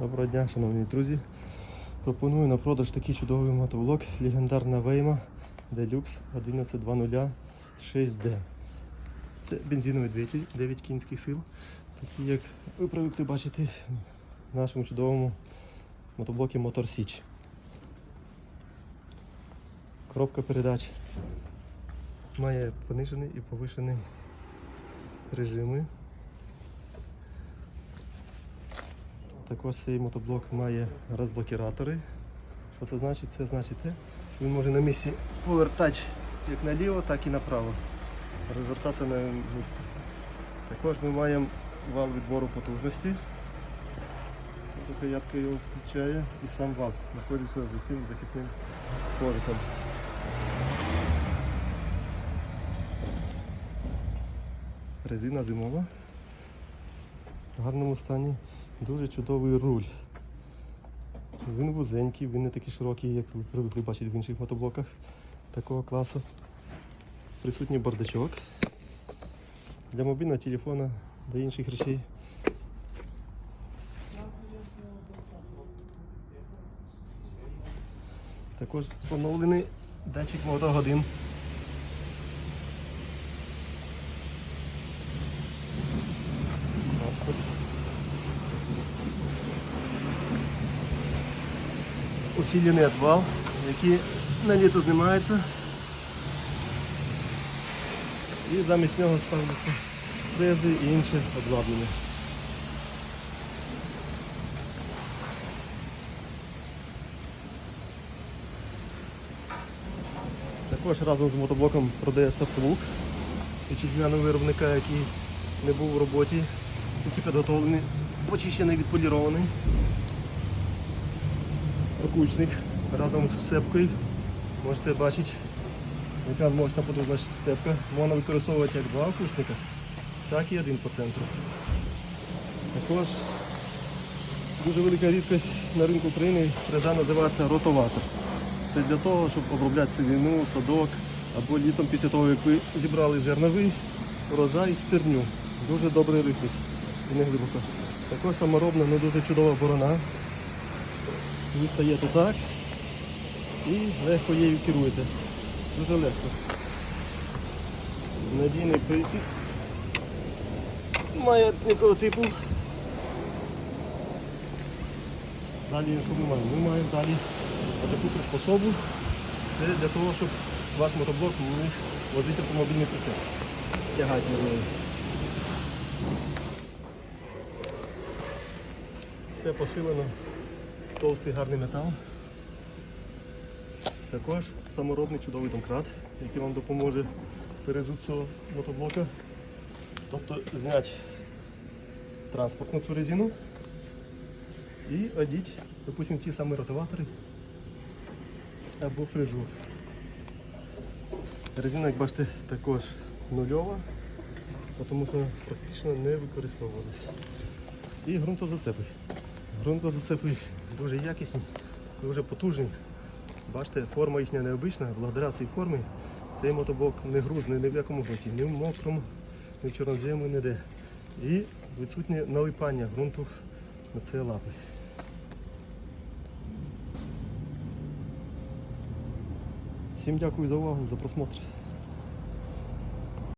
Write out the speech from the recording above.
Доброго дня, шановні друзі. Пропоную на продаж такий чудовий мотоблок легендарна Вейма Deluxe 1120 6D. Це бензиновий двигатель 9 кінських сил, такий як ви привикли бачити в нашому чудовому мотоблокі Motor Siege. Коробка передач має понижений і повишений режими. Також цей мотоблок має розблокіратори. Що це значить? Це значить те, що він може на місці повертати як наліво, так і направо. Розвертатися на місці. Також ми маємо вал відбору потужності. Рукоятка його включає і сам вал знаходиться за цим захисним ковриком. Резина зимова. В гарному стані. Дуже чудовий руль. Він вузенький, він не такий широкий, як ви привикли бачити в інших мотоблоках такого класу. Присутній бардачок для мобільного телефона, для інших речей. Також встановлений датчик мотогодин. Паспорт. Усилений отвал, який на літо знімається. І замість нього ставляться фрези і інше обладнання. Також разом з мотоблоком продається плуг вітчизняного виробника, який не був в роботі, який підготовлений, почищений, відполірований окучник разом з цепкою. Можете бачити, яка можна потужна цепка. Можна використовувати як два окучника, так і один по центру. Також дуже велика рідкість на ринку України фреза називається ротоватор. Це для того, щоб обробляти цивіну, садок або літом після того, як ви зібрали зерновий урожай, стерню. Дуже добрий рихлик і не глибоко. Також саморобна, але дуже чудова борона. Ви стаєте так і легко її керуєте. Дуже легко. Надійний притик. Має такого типу. Далі що ми маємо? Ми маємо далі таку приспособу. Це для того, щоб ваш мотоблок міг возити автомобільний прицеп. Тягати на неї. Все посилено товстий гарний метал. Також саморобний чудовий домкрат, який вам допоможе перезу цього мотоблока. Тобто зняти транспортну цю резину і одіть, допустимо, ті самі ротоватори або фрезу. Резина, як бачите, також нульова, тому що практично не використовувалась. І ґрунтозацепи. Ґрунтозацепи дуже якісні, дуже потужні. Бачите, форма їхня необична, благодаря цій формі цей мотоблок не грузний ні в якому ґрунті, ні в мокрому, ні в чорноземі, ніде. І відсутнє налипання ґрунту на ці лапи. Всім дякую за увагу, за просмотр.